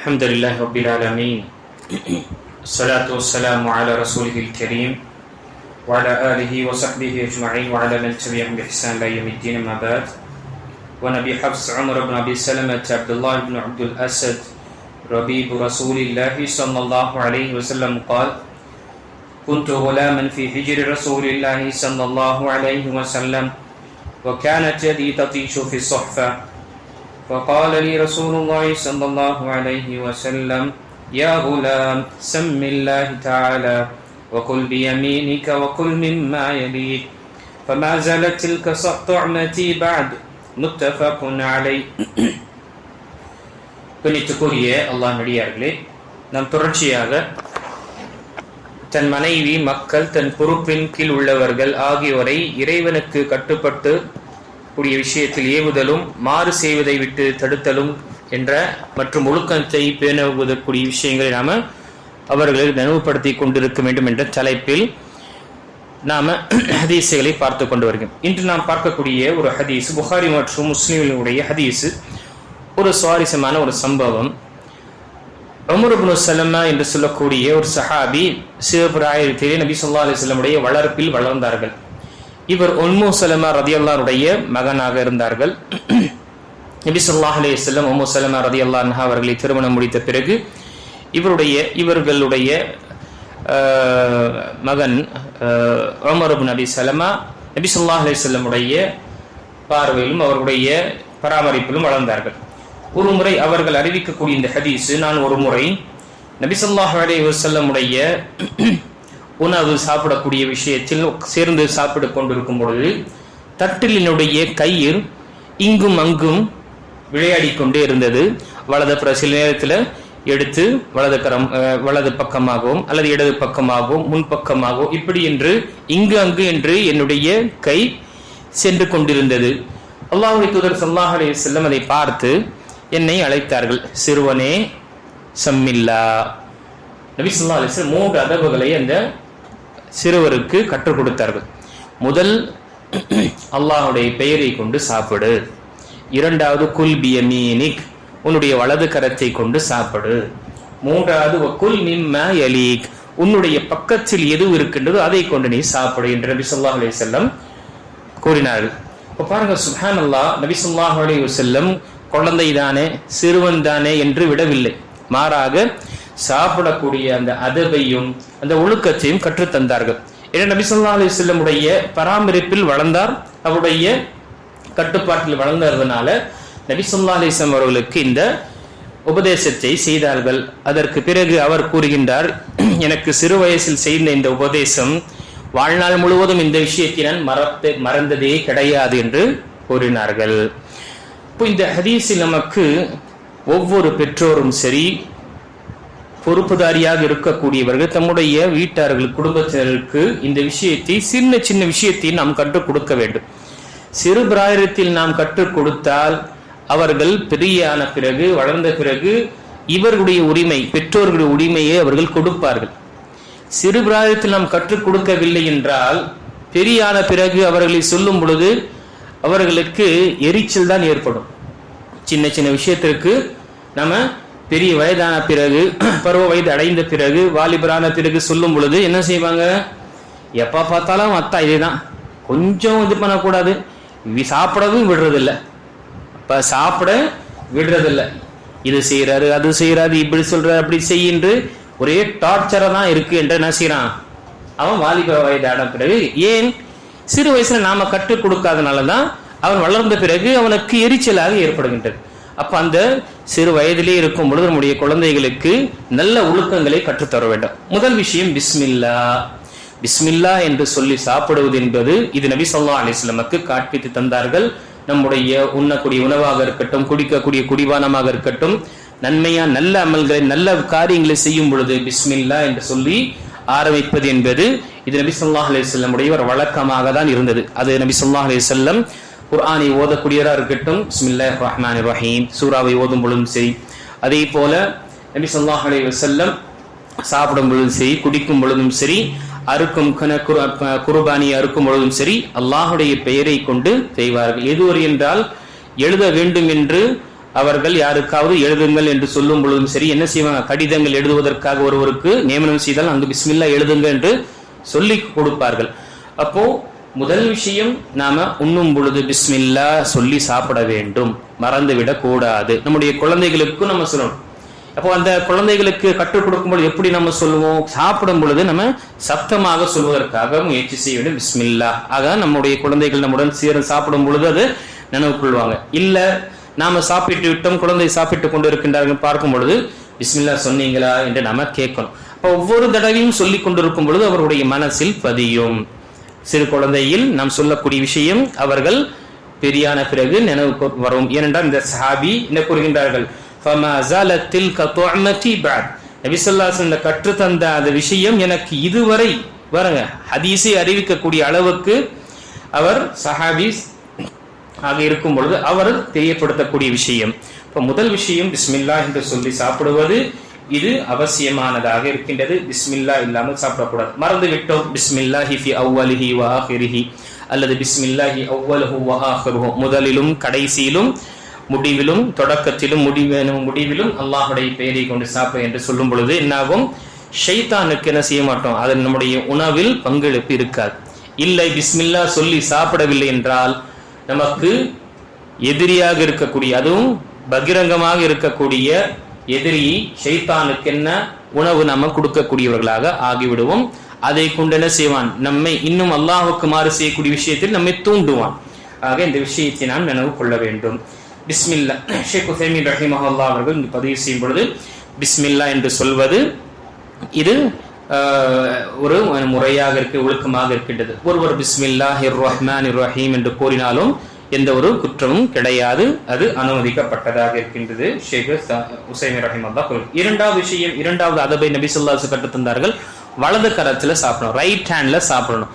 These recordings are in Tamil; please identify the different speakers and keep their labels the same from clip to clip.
Speaker 1: الحمد لله رب العالمين. الصلاة والسلام على رسوله الكريم وعلى آله وصحبه أجمعين وعلى من تبعهم بإحسان إلى يوم الدين أما بعد. ونبي حفص عمر بن أبي سلمة عبد الله بن عبد الأسد ربيب رسول الله صلى الله عليه وسلم قال كنت غلاما في حجر رسول الله صلى الله عليه وسلم وكانت يدي تطيش في الصحفة فقال لي رسول الله صلى الله عليه وسلم يا غلام سم الله تعالى وكل بيمينك وكل مما يليك فما زالت تلك طعمتي بعد متفق عليه கணித்துக்குரிய அல்லாஹ் நடிகார்களே நாம் தொடர்ச்சியாக தன் மனைவி மக்கள் தன் பொறுப்பின் கீழ் உள்ளவர்கள் ஆகியோரை இறைவனுக்கு கட்டுப்பட்டு கூடிய விஷயத்தில் ஏவுதலும் மாறு செய்வதை விட்டு தடுத்தலும் என்ற மற்றும் ஒழுக்கத்தை பேணுவதற்குரிய விஷயங்களை நாம அவர்களை நினைவுபடுத்தி கொண்டிருக்க வேண்டும் என்ற தலைப்பில் நாம ஹதீஸுகளை பார்த்து கொண்டு வருகிறோம். இன்று நாம் பார்க்கக்கூடிய ஒரு ஹதீஸ் புகாரி மற்றும் முஸ்லீம்களுடைய ஹதீஸ் ஒரு சுவாரஸ்யமான ஒரு சம்பவம். உமர்புனு சலமா என்று சொல்லக்கூடிய ஒரு சஹாபி சிவபிராயத்திலே நபி சொல்லா அலிஸ்லமுடைய வளர்ப்பில் வளர்ந்தார்கள். இவர் உன்மு சலமா ரதியல்லாருடைய மகனாக இருந்தார்கள். நபி சொல்லாஹ் அலையம் உம்மு சலமா ரதி அல்லாஹா அவர்களை திருமணம் முடித்த பிறகு இவருடைய இவர்களுடைய மகன் உமர் நபி சலமா நபி சொல்லாஹ் அலையமுடைய பார்வையிலும் அவருடைய பராமரிப்பிலும் வளர்ந்தார்கள். ஒரு முறை அவர்கள் அறிவிக்கக்கூடிய இந்த ஹதீஸ் நான் ஒரு முறை நபிசல்லாஹ் அலே வசல்லமுடைய உணவு சாப்பிடக்கூடிய விஷயத்தில் சேர்ந்து சாப்பிட்டு கொண்டிருக்கும் பொழுது தட்டிலினுடைய கையில் இங்கும் அங்கும் விளையாடி கொண்டே இருந்தது. வலது புற சில நேரத்தில் எடுத்து வலது கரம் வலது பக்கமாகவும் அல்லது இடது பக்கமாகவும் முன்பக்கமாகவும் இப்படி என்று இங்கு அங்கு என்று என்னுடைய கை சென்று கொண்டிருந்தது. அல்லாஹுடைய தூதர் சல்லாஹ் அலி செல்லம் அதை பார்த்து என்னை அழைத்தார்கள். சிறுவனே சம்மில்லா. நபி சொல்லா அலிஸ்லம் மூன்று அதவுகளை அந்த சிறுவருக்கு கற்றுக் கொடுத்தார்கள். முதல் அல்லாஹுடைய பெயரை கொண்டு சாப்பிடு. இரண்டாவது குல் பியமீனிக் உன்னுடைய வலது கரத்தை கொண்டு சாப்பிடு. மூன்றாவது குல் மிம்ம எலீக் உன்னுடைய பக்கத்தில் எது இருக்கின்றதோ அதை கொண்டு நீ சாப்பிடு என்று நபி சொல்லா அலி செல்லம் கூறினார்கள். இப்போ பாருங்க சுஹான் அல்லா நபி சொல்லாஹ் அலி செல்லம் குழந்தை தானே சிறுவன் தானே என்று விடவில்லை. மாறாக சாப்பிடக்கூடிய அந்த அதவையும் அந்த ஒழுக்கத்தையும் கற்றுத்தந்தார்கள். ஏன்னா நபிசல்லா அலி செல்லமுடைய பராமரிப்பில் வளர்ந்தார். அவருடைய கட்டுப்பாட்டில் வளர்ந்ததுனால நபிசல்லா அலிஸ்லாம் அவர்களுக்கு இந்த உபதேசத்தை செய்தார்கள். அதற்கு பிறகு அவர் கூறுகின்றார் எனக்கு சிறு வயசில் செய்த இந்த உபதேசம் வாழ்நாள் முழுவதும் இந்த விஷயத்தை நான் மறத்து மறந்ததே கிடையாது என்று கூறினார்கள். இப்போ இந்த ஹதீஸில் நமக்கு ஒவ்வொரு பெற்றோரும் சரி பொறுப்புதாரியாக இருக்கக்கூடியவர்கள் தம்முடைய வீட்டார்கள் குடும்பத்தினருக்கு இந்த விஷயத்தை சின்ன சின்ன விஷயத்தை நாம் கற்றுக் கொடுக்க வேண்டும். சிறு பிராயத்தில் நாம் கற்றுக் கொடுத்தால் அவர்கள் பெரியான பிறகு வளர்ந்த பிறகு இவர்களுடைய உரிமை பெற்றோர்களுடைய உரிமையை அவர்கள் கொடுப்பார்கள். சிறு பிராயத்தில் நாம் கற்றுக் கொடுக்கவில்லை என்றால் பெரியான பிறகு அவர்களை சொல்லும் பொழுது அவர்களுக்கு எரிச்சல் தான் ஏற்படும். சின்ன சின்ன விஷயத்திற்கு நம்ம பெரிய வயதான பிறகு பருவ வயது அடைந்த பிறகு வாலிபரான பிறகு சொல்லும் பொழுது என்ன செய்வாங்க? எப்ப பார்த்தாலும் அத்தா இதுதான். கொஞ்சம் இது பண்ணக்கூடாது. சாப்பிடவும் விடுறதில்ல. இப்போ சாப்பிட விடுறதில்ல. இது செய்யறாரு அது செய்யறாரு இப்படி சொல்றாரு அப்படி செய்யின்று ஒரே டார்ச்சரா தான் இருக்கு என்று என்ன செய்யறான் அவன் வாலிப ஆன பிறகு ஏன்? சிறு வயசுல நாம கற்றுக் கொடுக்காதனாலதான் அவன் வளர்ந்த பிறகு அவனுக்கு எரிச்சலாக ஏற்படுகின்றது. அப்ப அந்த சிறு வயதிலே இருக்கும் பொழுது நம்முடைய குழந்தைகளுக்கு நல்ல ஒழுக்கங்களை கற்றுத்தர வேண்டும். முதல் விஷயம் பிஸ்மில்லா. பிஸ்மில்லா என்று சொல்லி சாப்பிடுவது என்பது இது நபி சொல்லா அலிஸ்லமக்கு காட்பித்து தந்தார்கள். நம்முடைய உண்ணக்கூடிய உணவாக இருக்கட்டும் குடிக்கக்கூடிய குடிவானமாக இருக்கட்டும் நன்மையா நல்ல அமல்களை நல்ல காரியங்களை செய்யும் பொழுது பிஸ்மில்லா என்று சொல்லி ஆரம்பிப்பது என்பது இது நபி சொல்லா அலிஸ்லமுடைய ஒரு வழக்கமாக தான் இருந்தது. அது நபி சொல்லா அலிசல்லம் குர்ஆனை ஓதக்கூடியவராக இருக்கட்டும். பிஸ்மில்லா ரஹ்மான் ரஹீம். சூறாவை ஓதும் பொழுதும் சரி. அதே போல நபி சொல்லாஹ் அலி வசல்லம் சாப்பிடும் பொழுதும் சரி குடிக்கும் பொழுதும் சரி அறுக்கும் குர்பானி அறுக்கும் பொழுதும் சரி அல்லாஹுடைய பெயரை கொண்டு செய்வார்கள். எதுவரை என்றால் எழுத வேண்டும் என்று அவர்கள் யாருக்காவது எழுதுங்கள் என்று சொல்லும் பொழுதும் சரி என்ன செய்வாங்க? கடிதங்கள் எழுதுவதற்காக ஒருவருக்கு நியமனம் செய்தால் அங்கு பிஸ்மில்லா எழுதுங்க என்று சொல்லி கொடுப்பார்கள். அப்போ முதல் விஷயம் நாம உண்ணும் பொழுது பிஸ்மில்லா சொல்லி சாப்பிட வேண்டும். மறந்துவிடக் கூடாது. நம்முடைய குழந்தைகளுக்கும் நம்ம சொல்லணும். அப்போ அந்த குழந்தைகளுக்கு கற்றுக் கொடுக்கும்போது எப்படி நம்ம சொல்லுவோம்? சாப்பிடும் பொழுது நம்ம சத்தமாக சொல்வதற்காக முயற்சி செய்ய வேண்டும். பிஸ்மில்லா. ஆக நம்முடைய குழந்தைகள் நம்முடன் சேர சாப்பிடும் பொழுது அது நினைவு கொள்வாங்க. இல்ல நாம சாப்பிட்டு விட்டோம் குழந்தை சாப்பிட்டு கொண்டு இருக்கின்றார்கள் பார்க்கும் பொழுது பிஸ்மில்லா சொன்னீங்களா என்று நாம கேட்கணும். அப்போ ஒவ்வொரு தடவையும் சொல்லிக் கொண்டிருக்கும் பொழுது அவருடைய மனசில் பதியும். சிறு குழந்தையில் நாம் சொல்லக்கூடிய விஷயம் அவர்கள் பெரியான பிறகு நினைவுக்கு வரும். ஏனென்றால் இந்த சஹாபி என்ன கூறுகின்றார்கள்? நபிசல்லாஸ் இந்த கற்று தந்த அந்த விஷயம் எனக்கு இதுவரை பாருங்க ஹதீசை அறிவிக்கக்கூடிய அளவுக்கு அவர் சஹாபிஸ் ஆக இருக்கும் பொழுது அவர் தெரியப்படுத்தக்கூடிய விஷயம். இப்போ முதல் விஷயம் பிஸ்மில்லா என்று சொல்லி சாப்பிடுவது இது அவசியமானதாக இருக்கின்றது. பிஸ்மில்லா இல்லாமல் சாப்பிடக்கூடாது. மறந்து விட்டோம் பிஸ்மில்லாஹி ஹிஃபி அவ்வலிஹி வாஹிரிஹி அல்லது பிஸ்மில்லாஹி அவ்வலுஹு வ முதலிலும் கடைசியிலும் முடிவிலும் தொடக்கத்திலும் முடிவிலும் முடிவிலும் அல்லாஹுடைய பெயரை கொண்டு சாப்பிட என்று சொல்லும் பொழுது என்னாகும்? ஷைத்தானுக்கு என்ன செய்ய மாட்டோம்? அது நம்முடைய உணவில் பங்களிப்பு இருக்காது. இல்லை பிஸ்மில்லா சொல்லி சாப்பிடவில்லை என்றால் நமக்கு எதிரியாக இருக்கக்கூடிய அதுவும் பகிரங்கமாக இருக்கக்கூடிய எதிரி ஷைத்தானுக்கு என்ன உணவு நம்ம கொடுக்கக்கூடியவர்களாக ஆகிவிடுவோம். அதை கொண்டு என்ன செய்வான்? நம்மை இன்னும் அல்லாஹுக்கு மாறு செய்யக்கூடிய விஷயத்தில் நம்மை தூண்டுவான். ஆக இந்த விஷயத்தை நாம் நினைவு கொள்ள வேண்டும். பிஸ்மில்லா. ஷேக் உசைமின் ரஹிமஹல்லா அவர்கள் இங்கு பதிவு செய்யும் பொழுது பிஸ்மில்லா என்று சொல்வது இது ஒரு முறையாக இருக்க ஒழுக்கமாக இருக்கின்றது. ஒருவர் பிஸ்மில்லா ஹிர் ரஹ்மான் ரஹீம் என்று கூறினாலும் எந்த ஒரு குற்றமும் கிடையாது. அது அனுமதிக்கப்பட்டதாக இருக்கின்றது. ஷேக் உசைமி ரஹிம் அல்லா இரண்டாவது விஷயம் இரண்டாவது அதபை நபிசுல்லாசு கற்றுத்தந்தார்கள் கற்று தந்தார்கள் வலது கரத்துல சாப்பிடணும். ரைட் ஹேண்ட்ல சாப்பிடணும்.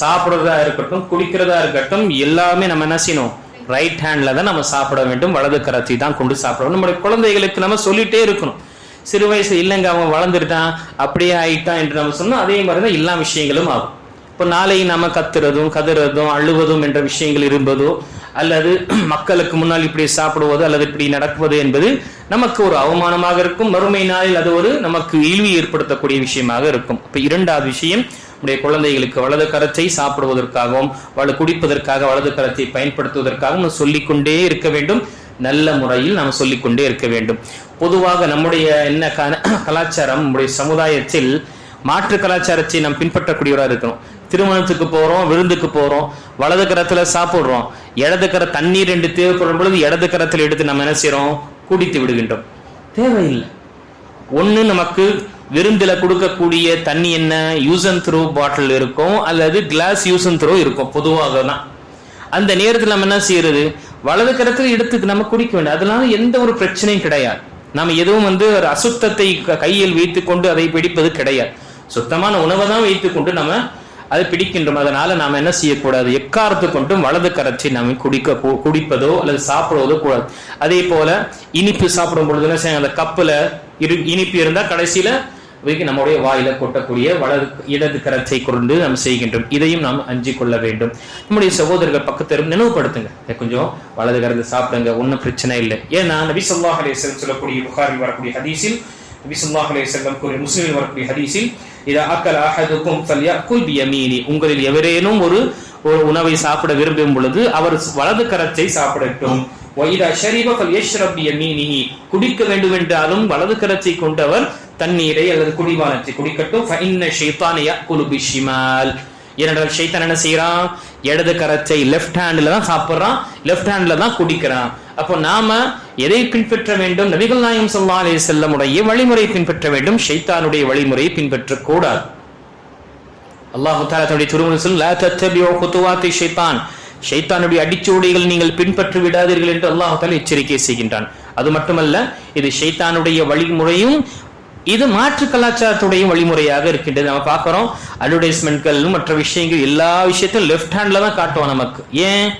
Speaker 1: சாப்பிடுறதா இருக்கட்டும் குடிக்கிறதா இருக்கட்டும் எல்லாமே நம்ம என்ன செய்யணும்? ரைட் ஹேண்ட்ல தான் நம்ம சாப்பிட வேண்டும். வலது கரத்தை தான் கொண்டு சாப்பிடணும். நம்முடைய குழந்தைகளுக்கு நம்ம சொல்லிட்டே இருக்கணும். சிறு வயசு இல்லைங்க அவன் வளர்ந்துட்டான் அப்படியே ஆயிட்டான் என்று நம்ம சொன்னோம் அதே மாதிரி தான் எல்லா விஷயங்களும் ஆகும். இப்போ நாளை நாம கத்துறதும் கதறதும் அழுவதும் என்ற விஷயங்கள் இருப்பதோ அல்லது மக்களுக்கு முன்னால் இப்படி சாப்பிடுவதோ அல்லது இப்படி நடக்குவது என்பது நமக்கு ஒரு அவமானமாக இருக்கும். மறுமை நாளில் அது ஒரு நமக்கு இழிவு ஏற்படுத்தக்கூடிய விஷயமாக இருக்கும். இப்போ இரண்டாவது விஷயம் நம்முடைய குழந்தைகளுக்கு வலது கரத்தை சாப்பிடுவதற்காகவும் வலு குடிப்பதற்காக வலது கரத்தை பயன்படுத்துவதற்காகவும் நம்ம சொல்லிக்கொண்டே இருக்க வேண்டும். நல்ல முறையில் நாம் சொல்லிக்கொண்டே இருக்க வேண்டும். பொதுவாக நம்முடைய என்ன கலாச்சாரம் நம்முடைய சமுதாயத்தில் மாற்று கலாச்சாரத்தை நாம் பின்பற்றக்கூடியவராக இருக்கணும். திருமணத்துக்கு போகிறோம் விருந்துக்கு போகிறோம் வலது கரத்தில் சாப்பிட்றோம். இடது கர தண்ணீர் என்று தேவைப்படும் பொழுது இடது கரத்தில் எடுத்து நம்ம என்ன செய்கிறோம் குடித்து விடுகின்றோம். தேவையில்லை. ஒன்று நமக்கு விருந்தில் கொடுக்கக்கூடிய தண்ணி என்ன? யூஸ் அண்ட் த்ரோ பாட்டில் இருக்கும் அல்லது கிளாஸ் யூஸ் அண்ட் த்ரோ இருக்கும் பொதுவாக தான் அந்த நேரத்தில் நம்ம என்ன செய்யறது? வலது கரத்தில் எடுத்து நம்ம குடிக்க வேண்டும். அதனால எந்த ஒரு பிரச்சனையும் கிடையாது. நம்ம எதுவும் வந்து ஒரு அசுத்தத்தை க- கையில் வைத்துக்கொண்டு அதை பிடிப்பது கிடையாது. சுத்தமான உணவை தான் வைத்துக்கொண்டு நம்ம அதை பிடிக்கின்றோம். அதனால நாம் என்ன செய்யக்கூடாது? எக்காரத்து கொண்டும் வலது கரைச்சி நாம் குடிக்க குடிப்பதோ அல்லது சாப்பிடுவதோ கூடாது. அதே போல இனிப்பு சாப்பிடும் பொழுது என்ன அந்த கப்பில் இரு இனிப்பு இருந்தால் கடைசியில நம்முடைய வாயில கொட்டக்கூடிய வலது இடது கரத்தை கொண்டு நாம் செய்கின்றோம். இதையும் நாம் அஞ்சு கொள்ள வேண்டும். நம்முடைய சகோதரர்கள் பக்கத்தரும் நினைவுபடுத்துங்க. கொஞ்சம் வலது கரந்து சாப்பிடுங்க. ஒன்றும் பிரச்சனை இல்லை. ஏன்னா நபி ஸல்லல்லாஹு அலைஹி சொல்லக்கூடிய புகாரில் வரக்கூடிய ஹதீஸில் நபி ஸல்லல்லாஹு அலைஹி வஸல்லம் கூறிய வரக்கூடிய ஹதீஸில் உங்களில் எவரேனும் ஒரு ஒரு உணவை சாப்பிட விரும்பும் பொழுது அவர் வலது கரத்தை சாப்பிடட்டும். வைதா குடிக்க வேண்டும் என்றாலும் வலது கரத்தை கொண்டவர் தண்ணீரை அல்லது குடிவானத்தை குடிக்கட்டும். ஏனென்றால் ஷைத்தான் என்ன செய்யறான் இடது கரத்தை லெஃப்ட் ஹேண்ட்ல தான் சாப்பிடுறான். லெஃப்ட் ஹேண்ட்ல தான் குடிக்கிறான். அப்போ நாம எதை பின்பற்ற வேண்டும்? நபிகள் நாயம் ஸல்லல்லாஹு அலைஹி செல்லமுடைய வழிமுறை பின்பற்ற வேண்டும். ஷைத்தானுடைய வழிமுறையை பின்பற்றக்கூடாது. அல்லாஹு தாலா தன்னுடைய திருமணம் ஷைத்தான். ஷைத்தானுடைய அடிச்சுவடிகள் நீங்கள் பின்பற்றி விடாதீர்கள் என்று அல்லாஹு தாலா எச்சரிக்கை செய்கின்றான். அது மட்டுமல்ல இது ஷைத்தானுடைய வழிமுறையும் இது மாற்று கலாச்சாரத்துடைய வழிமுறையாக இருக்கின்றது. நம்ம பார்க்கிறோம் அட்வர்டைஸ்மெண்ட்கள் மற்ற விஷயங்கள் எல்லா விஷயத்தையும் லெஃப்ட் ஹேண்ட்ல தான் காட்டுவோம் நமக்கு. ஏன்?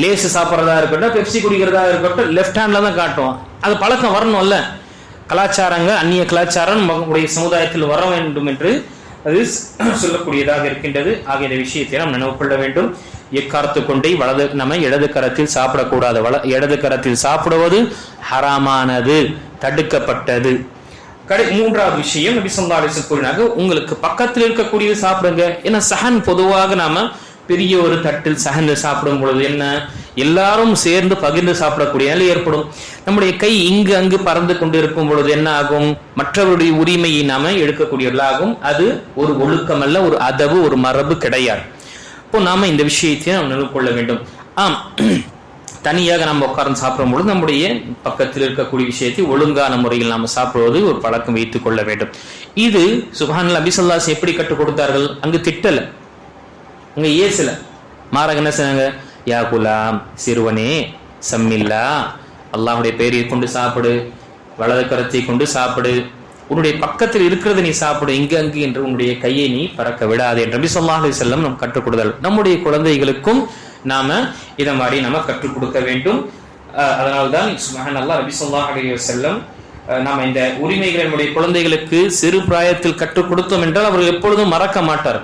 Speaker 1: லேஸ் சாப்பிட்றதா இருக்கட்டும் பெப்சி குடிக்கிறதா இருக்கட்டும் லெஃப்ட் ஹேண்டில் தான் காட்டுவோம். அது பழக்கம் வரணும்ல. கலாச்சாரங்கள் அந்நிய கலாச்சாரம் நம்முடைய சமுதாயத்தில் வர வேண்டும் என்று அது சொல்லக்கூடியதாக இருக்கின்றது. ஆகிய இந்த விஷயத்தை நாம் நினைவு கொள்ள வேண்டும். எக்காரத்து கொண்டே வலது நம்ம இடது கரத்தில் சாப்பிடக்கூடாது. வல இடது கரத்தில் சாப்பிடுவது ஹராமானது தடுக்கப்பட்டது. கடை மூன்றாவது விஷயம் நபி சொல்லா அலிஸ்லம் கூறினாங்க உங்களுக்கு பக்கத்தில் இருக்கக்கூடியது சாப்பிடுங்க. ஏன்னா சஹன் பொதுவாக நாம பெரிய ஒரு தட்டில் சகந்து சாப்பிடும் பொழுது என்ன? எல்லாரும் சேர்ந்து பகிர்ந்து சாப்பிடக்கூடிய நிலை ஏற்படும். நம்முடைய கை இங்கு அங்கு பறந்து கொண்டு இருக்கும் பொழுது என்ன ஆகும்? மற்றவருடைய உரிமையை நாம எடுக்கக்கூடியவர்களாகும். அது ஒரு ஒழுக்கம் அல்ல ஒரு அதவு ஒரு மரபு கிடையாது. இப்போ நாம இந்த விஷயத்தை நாம் நினைவு கொள்ள வேண்டும். ஆம். தனியாக நம்ம உட்கார்ந்து சாப்பிடும் பொழுது நம்முடைய பக்கத்தில் இருக்கக்கூடிய விஷயத்தை ஒழுங்கான முறையில் நாம் சாப்பிடுவது ஒரு பழக்கம் வைத்துக் கொள்ள வேண்டும். இது சுபான் அபிசல்லாஸ் எப்படி கற்றுக் கொடுத்தார்கள்? அங்கு திட்டல. இங்கே ஏசல மாறாக என்ன சொன்னாங்க? யா குலாம் சிறுவனே சம்மில்லா அல்லாஹுடைய பெயரை கொண்டு சாப்பிடு வலது கரத்தை கொண்டு சாப்பிடு உன்னுடைய பக்கத்தில் இருக்கிறத நீ சாப்பிடு இங்கு அங்கு என்று உன்னுடைய கையை நீ பறக்க விடாது என்று நபி செல்லம் அலைஹி நம் கற்றுக் கொடுதல் நம்முடைய குழந்தைகளுக்கும் நாம இதை மாதிரி நம்ம கற்றுக் கொடுக்க வேண்டும். அதனால்தான் சுபஹான் அல்லாஹ் நபி ஸல்லல்லாஹு அலைஹி இந்த உரிமைகளை நம்முடைய குழந்தைகளுக்கு சிறு பிராயத்தில் கற்றுக் கொடுத்தோம் என்றால் அவர்கள் எப்பொழுதும் மறக்க மாட்டார்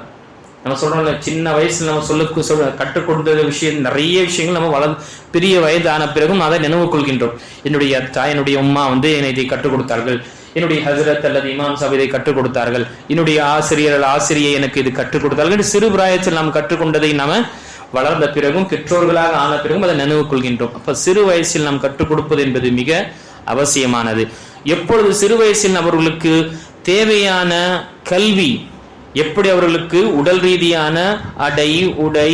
Speaker 1: நம்ம சொல்றோம்ல சின்ன வயசுல நம்ம சொல்ல சொல்ல கற்றுக் கொடுத்த விஷயம் நிறைய விஷயங்கள் நம்ம வளர் பெரிய வயது ஆன பிறகும் அதை நினைவு கொள்கின்றோம். என்னுடைய தாய் என்னுடைய உம்மா வந்து என்னை இதை கற்றுக் கொடுத்தார்கள். என்னுடைய ஹசரத் அல்லது இமாம் சாப் இதை கற்றுக் கொடுத்தார்கள். என்னுடைய ஆசிரியர் ஆசிரியை எனக்கு இது கற்றுக் கொடுத்தார்கள். சிறு பிராயத்தில் நாம் கற்றுக்கொண்டதை நாம வளர்ந்த பிறகும் பெற்றோர்களாக ஆன பிறகும் அதை நினைவு கொள்கின்றோம். அப்ப சிறு வயசில் நாம் கற்றுக் கொடுப்பது என்பது மிக அவசியமானது. எப்பொழுது சிறு வயசில் அவர்களுக்கு தேவையான கல்வி எப்படி அவர்களுக்கு உடல் ரீதியான அடை உடை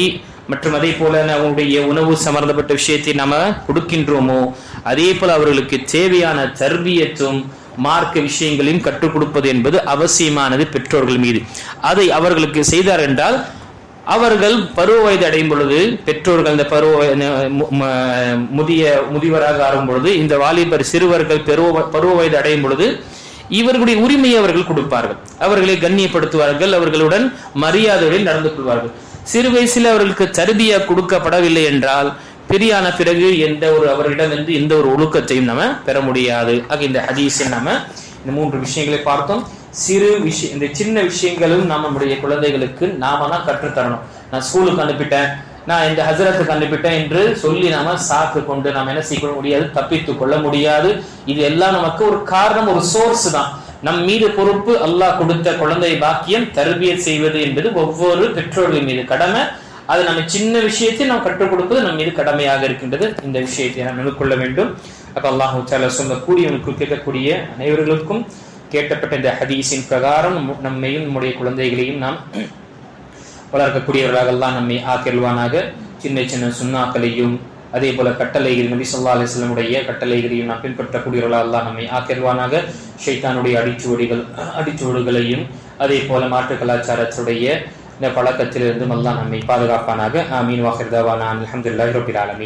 Speaker 1: மற்றும் அதே போல அவங்களுடைய உணவு சம்பந்தப்பட்ட விஷயத்தை நாம கொடுக்கின்றோமோ அதே போல அவர்களுக்கு தேவையான தர்பியத்தும் மார்க்க விஷயங்களையும் கற்றுக் கொடுப்பது என்பது அவசியமானது பெற்றோர்கள் மீது. அதை அவர்களுக்கு செய்தார் என்றால் அவர்கள் பருவ வயது அடையும் பொழுது பெற்றோர்கள் இந்த பருவ மு- முதிய முதியவராக ஆகும் பொழுது இந்த வாலிபர் சிறுவர்கள் பருவ பருவ வயது அடையும் பொழுது இவர்களுடைய உரிமையை அவர்கள் கொடுப்பார்கள். அவர்களை கண்ணியப்படுத்துவார்கள் அவர்களுடன் மரியாதையுடன் நடந்து கொள்வார்கள். சிறு வயசில் அவர்களுக்கு சருதியா கொடுக்கப்படவில்லை என்றால் பெரியான பிறகு எந்த ஒரு அவர்களிடமிருந்து எந்த ஒரு ஒழுக்கத்தையும் நம்ம பெற முடியாது. ஆக இந்த ஹதீஸில் நம்ம இந்த மூன்று விஷயங்களை பார்த்தோம். சிறு விஷயம் இந்த சின்ன விஷயங்களும் நம்மளுடைய நம்முடைய குழந்தைகளுக்கு நாம தான் கற்றுத்தரணும். நான் ஸ்கூலுக்கு அனுப்பிட்டேன். நான் இந்த ஹசரத்துக்கு அனுப்பிட்டேன் என்று சொல்லி நாம சாக்கு கொண்டு நாம் என்ன செய்ய முடியாது தப்பித்து கொள்ள முடியாது. இது எல்லாம் நமக்கு ஒரு காரணம் ஒரு சோர்ஸ் தான். நம் மீது பொறுப்பு அல்லாஹ் கொடுத்த குழந்தை பாக்கியம் தர்பியத் செய்வது என்பது ஒவ்வொரு பெற்றோர்களின் மீது கடமை. அது நம்ம சின்ன விஷயத்தை நாம் கற்றுக் கொடுப்பது நம் மீது கடமையாக இருக்கின்றது. இந்த விஷயத்தை நாம் எதிர்கொள்ள வேண்டும். அப்ப அல்லாஹு தாலா சொல்லக்கூடியவனுக்கு கேட்கக்கூடிய அனைவர்களுக்கும் கேட்டப்பட்ட இந்த ஹதீஸின் பிரகாரம் நம்மையும் நம்முடைய குழந்தைகளையும் நாம் வளர்க்கக்கூடியவர்களாக எல்லாம் நம்மை ஆக்கிடுவானாக சின்ன சின்ன சுண்ணாக்களையும் அதே போல கட்டளைகள் நபி சொல்லா அலிஸ்லமுடைய கட்டளைகளையும் நாம் பின்பற்றக்கூடியவர்களாக எல்லாம் நம்மை ஆக்கிடுவானாக ஷைத்தானுடைய அடிச்சுவடிகள் அடிச்சுவடுகளையும் அதே போல மாற்று கலாச்சாரத்துடைய இந்த பழக்கத்திலிருந்தும் எல்லாம் நம்மை பாதுகாப்பானாக. ஆமீன். வாஹிர்தாவானா அல்ஹம்துலில்லாஹி ரபில் ஆலமீன்.